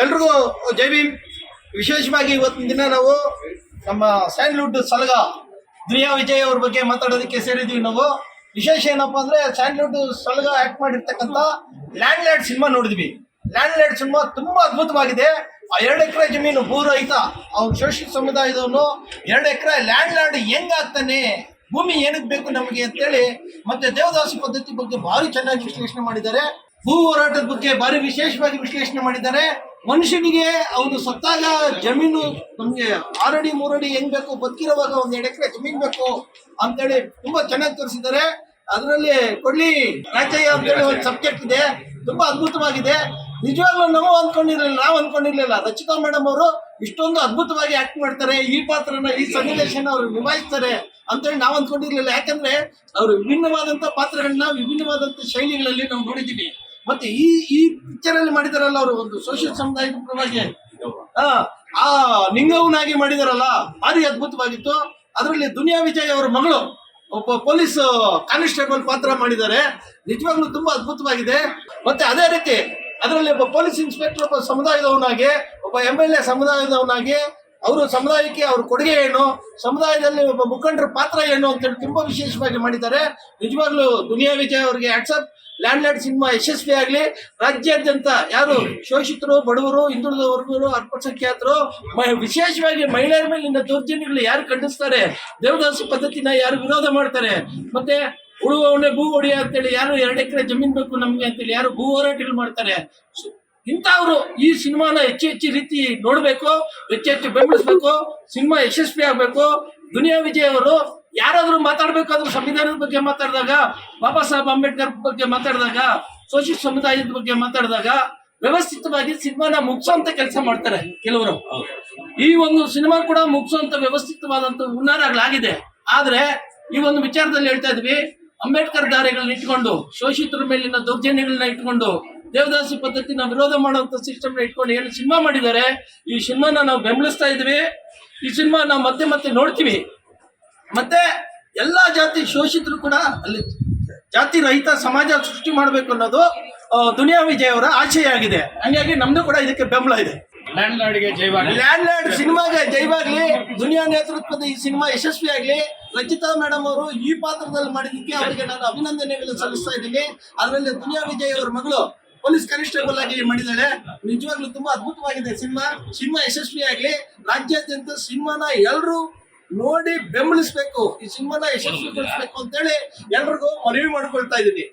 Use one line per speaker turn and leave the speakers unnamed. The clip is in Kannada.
ಎಲ್ರಿಗೂ ಜೈ ಭೀಮ್. ವಿಶೇಷವಾಗಿ ಇವತ್ತಿನ ದಿನ ನಾವು ನಮ್ಮ ಸ್ಯಾಂಡ್ಲ್ವುಡ್ ಸಲಗ ದುನಿಯಾ ವಿಜಯ್ ಅವ್ರ ಬಗ್ಗೆ ಮಾತಾಡೋದಕ್ಕೆ ಸೇರಿದ್ವಿ ನಾವು. ವಿಶೇಷ ಏನಪ್ಪಾ ಅಂದ್ರೆ ಸ್ಯಾಂಡ್ಲ್ವುಡ್ ಸಲಗ ಆಕ್ಟ್ ಮಾಡಿರ್ತಕ್ಕಂಥ ಲ್ಯಾಂಡ್ ಲೈಡ್ ಸಿನಿಮಾ ನೋಡಿದ್ವಿ. ಲ್ಯಾಂಡ್ ಲೈಡ್ ಸಿನಿಮಾ ತುಂಬಾ ಅದ್ಭುತವಾಗಿದೆ. ಆ ಎರಡು ಎಕರೆ ಜಮೀನು ಭೂರಹಿತ. ಅವ್ರು ಶೋಷಿತ ಸಮುದಾಯದವನು. ಎರಡು ಎಕರೆ ಲ್ಯಾಂಡ್ ಲ್ಯಾಂಡ್ ಹೆಂಗಾಗ್ತಾನೆ? ಭೂಮಿ ಏನಕ್ಕೆ ಬೇಕು ನಮಗೆ ಅಂತೇಳಿ ಮತ್ತೆ ದೇವದಾಸಿ ಪದ್ಧತಿ ಬಗ್ಗೆ ಭಾರಿ ಚೆನ್ನಾಗಿ ವಿಶ್ಲೇಷಣೆ ಮಾಡಿದ್ದಾರೆ. ಭೂ ಹೋರಾಟದ ಬಗ್ಗೆ ಭಾರಿ ವಿಶೇಷವಾಗಿ ವಿಶ್ಲೇಷಣೆ ಮಾಡಿದ್ದಾರೆ. ಮನುಷ್ಯನಿಗೆ ಅವನು ಸತ್ತಾಗ ಜಮೀನು ನಮ್ಗೆ ಆರಡಿ ಮೂರಡಿ ಹೆಂಗ್ ಬೇಕು, ಬದುಕಿರೋವಾಗ ಒಂದ್ ಎರಡು ಎಕರೆ ಜಮೀನ್ ಬೇಕು ಅಂತೇಳಿ ತುಂಬಾ ಚೆನ್ನಾಗಿ ತೋರಿಸಿದ್ದಾರೆ. ಅದರಲ್ಲಿ ಕೊಡ್ಲಿ ರಾಜಯ್ಯ ಅಂತೇಳಿ ಒಂದು ಸಬ್ಜೆಕ್ಟ್ ಇದೆ, ತುಂಬಾ ಅದ್ಭುತವಾಗಿದೆ. ನಿಜವಾಗ್ಲೂ ನಾವು ಅನ್ಕೊಂಡಿರ್ಲಿಲ್ಲ ನಾವು ಅನ್ಕೊಂಡಿರ್ಲಿಲ್ಲ. ರಚಿತಾ ಮೇಡಮ್ ಅವರು ಇಷ್ಟೊಂದು ಅದ್ಭುತವಾಗಿ ಆಕ್ಟ್ ಮಾಡ್ತಾರೆ, ಈ ಪಾತ್ರನ, ಈ ಸನ್ನಿವೇಶನ ಅವರು ನಿಭಾಯಿಸ್ತಾರೆ ಅಂತೇಳಿ ನಾವು ಅನ್ಕೊಂಡಿರ್ಲಿಲ್ಲ. ಯಾಕಂದ್ರೆ ಅವರು ವಿಭಿನ್ನವಾದಂತ ಪಾತ್ರಗಳನ್ನ, ವಿಭಿನ್ನವಾದಂತ ಶೈಲಿಗಳಲ್ಲಿ ನಾವು ನೋಡಿದ್ದೀವಿ. ಮತ್ತೆ ಈ ಈ ಪಿಕ್ಚರ್ ಅಲ್ಲಿ ಮಾಡಿದಾರಲ್ಲ ಅವರು ಒಂದು ಸೋಷಿಯಲ್ ಸಮುದಾಯದ ಪರವಾಗಿ? ಆ, ನಿಂಗವನಾಗಿ ಮಾಡಿದಾರಲ್ಲ ಭಾರಿ ಅದ್ಭುತವಾಗಿತ್ತು. ಅದರಲ್ಲಿ ದುನಿಯಾ ವಿಜಯ್ ಅವರ ಮಗಳು ಒಬ್ಬ ಪೊಲೀಸ್ ಕಾನ್ಸ್ಟೇಬಲ್ ಪಾತ್ರ ಮಾಡಿದ್ದಾರೆ. ನಿಜವಾಗ್ಲೂ ತುಂಬಾ ಅದ್ಭುತವಾಗಿದೆ. ಮತ್ತೆ ಅದೇ ರೀತಿ ಅದರಲ್ಲಿ ಒಬ್ಬ ಪೊಲೀಸ್ ಇನ್ಸ್ಪೆಕ್ಟರ್ ಒಬ್ಬ ಸಮುದಾಯದವನಾಗಿ ಒಬ್ಬ ಎಂ ಎಲ್ ಎ ಸಮುದಾಯದವನಾಗಿ ಅವರು ಸಮುದಾಯಕ್ಕೆ ಅವ್ರ ಕೊಡುಗೆ ಏನು ಸಮುದಾಯದಲ್ಲಿ ಒಬ್ಬ ಮುಖಂಡರ ಪಾತ್ರ ಏನು ಅಂತೇಳಿ ತುಂಬಾ ವಿಶೇಷವಾಗಿ ಮಾಡಿದ್ದಾರೆ. ನಿಜವಾಗ್ಲೂ ದುನಿಯಾ ವಿಜಯ್ ಅವರಿಗೆ ವಾಟ್ಸಪ್ ಲ್ಯಾಂಡ್ ಲೈಡ್ ಸಿನಿಮಾ ಯಶಸ್ವಿ ಆಗಲಿ ರಾಜ್ಯಾದ್ಯಂತ ಯಾರು ಶೋಷಿತರು ಬಡವರು ಹಿಂದುಳಿದ ವರ್ಗರು ಅಲ್ಪಸಂಖ್ಯಾತರು ವಿಶೇಷವಾಗಿ ಮಹಿಳೆಯರ ಮೇಲಿನ ದೌರ್ಜನ್ಯಗಳು ಯಾರು ಖಂಡಿಸ್ತಾರೆ ದೇವದಾಸಿ ಪದ್ಧತಿನ ಯಾರು ವಿರೋಧ ಮಾಡ್ತಾರೆ ಮತ್ತೆ ಉಳುವವನೇ ಭೂ ಒಡೆಯ ಅಂತೇಳಿ ಯಾರು ಎರಡು ಎಕರೆ ಜಮೀನ್ ಬೇಕು ನಮ್ಗೆ ಅಂತೇಳಿ ಯಾರು ಭೂ ಹೋರಾಟಗಳು ಮಾಡ್ತಾರೆ. ಇಂಥವ್ರು ಈ ಸಿನಿಮಾನ ಹೆಚ್ಚು ಹೆಚ್ಚು ರೀತಿ ನೋಡಬೇಕು ಹೆಚ್ಚು ಹೆಚ್ಚು ಬೆಂಬಲಿಸಬೇಕು ಸಿನಿಮಾ ಯಶಸ್ವಿ ಆಗಬೇಕು. ದುನಿಯಾ ವಿಜಯ್ ಅವರು ಯಾರಾದ್ರೂ ಮಾತಾಡ್ಬೇಕಾದ್ರೂ ಸಂವಿಧಾನದ ಬಗ್ಗೆ ಮಾತಾಡಿದಾಗ ಬಾಬಾ ಸಾಹೇಬ್ ಅಂಬೇಡ್ಕರ್ ಬಗ್ಗೆ ಮಾತಾಡಿದಾಗ ಸೋಷಿಯಲ್ ಸಮುದಾಯದ ಬಗ್ಗೆ ಮಾತಾಡಿದಾಗ ವ್ಯವಸ್ಥಿತವಾಗಿ ಸಿನಿಮಾನ ಮುಗಿಸೋಂತ ಕೆಲಸ ಮಾಡ್ತಾರೆ ಕೆಲವರು. ಈ ಒಂದು ಸಿನಿಮಾ ಕೂಡ ಮುಗಿಸುವಂತ ವ್ಯವಸ್ಥಿತವಾದಂತ ಹುನ್ನಾರಗಳಾಗಿದೆ. ಆದ್ರೆ ಈ ಒಂದು ವಿಚಾರದಲ್ಲಿ ಹೇಳ್ತಾ ಇದ್ವಿ, ಅಂಬೇಡ್ಕರ್ ದಾರಿಗಳನ್ನ ಇಟ್ಕೊಂಡು, ಶೋಷಿತರ ಮೇಲಿನ ದೌರ್ಜನ್ಯಗಳನ್ನ ಇಟ್ಕೊಂಡು, ದೇವದಾಸಿ ಪದ್ಧತಿನ ವಿರೋಧ ಮಾಡುವಂತ ಸಿಸ್ಟಮ್ ಇಟ್ಕೊಂಡು ಏನು ಸಿನಿಮಾ ಮಾಡಿದ್ದಾರೆ, ಈ ಸಿನಿಮಾನ ನಾವು ಬೆಂಬಲಿಸ್ತಾ ಇದ್ವಿ. ಈ ಸಿನಿಮಾ ನಾವು ಮತ್ತೆ ಮತ್ತೆ ನೋಡ್ತೀವಿ. ಮತ್ತೆ ಎಲ್ಲ ಜಾತಿ ಶೋಷಿತರು ಕೂಡ ಅಲ್ಲಿ ಜಾತಿ ರಹಿತ ಸಮಾಜ ಸೃಷ್ಟಿ ಮಾಡಬೇಕು ಅನ್ನೋದು ದುನಿಯಾ ವಿಜಯ್ ಅವರ ಆಶಯ ಆಗಿದೆ. ಹಂಗಾಗಿ ನಮ್ದು ಕೂಡ ಇದಕ್ಕೆ ಬೆಂಬಲ ಇದೆ.
ಲ್ಯಾಂಡ್ ಲಾರ್ಡ್ಗೆ ಜೈವಾಗಲಿ
ಲ್ಯಾಂಡ್ ಲ್ಯಾಂಡ್ ಸಿನಿಮಾಗೆ ಜೈವಾಗ್ಲಿ ದುನಿಯಾ ನೇತೃತ್ವದ ಈ ಸಿನಿಮಾ ಯಶಸ್ವಿ ಆಗ್ಲಿ. ರಚಿತಾ ಮೇಡಮ್ ಅವರು ಈ ಪಾತ್ರದಲ್ಲಿ ಮಾಡಿದ್ದಕ್ಕೆ ಅವರಿಗೆ ನಾನು ಅಭಿನಂದನೆಗಳು ಸಲ್ಲಿಸ್ತಾ ಇದ್ದೀನಿ. ಅದರಲ್ಲಿ ದುನಿಯಾ ವಿಜಯ್ ಅವರ ಮಗಳು ಪೊಲೀಸ್ ಕಾನಿಸ್ಟೇಬಲ್ ಆಗಿ ಮಾಡಿದ್ದಾಳೆ. ನಿಜವಾಗ್ಲೂ ತುಂಬಾ ಅದ್ಭುತವಾಗಿದೆ ಸಿನಿಮಾ. ಸಿನಿಮಾ ಯಶಸ್ವಿ ಆಗ್ಲಿ. ರಾಜ್ಯಾದ್ಯಂತ ಸಿನಿಮಾನ ಎಲ್ರು ನೋಡಿ ಬೆಂಬಲಿಸ್ಬೇಕು. ಈ ಸಿನಿಮಾನ ಅಂತ ಅಂತೇಳಿ ಎಲ್ರಿಗೂ ಮನವಿ ಮಾಡ್ಕೊಳ್ತಾ ಇದ್ದೀನಿ.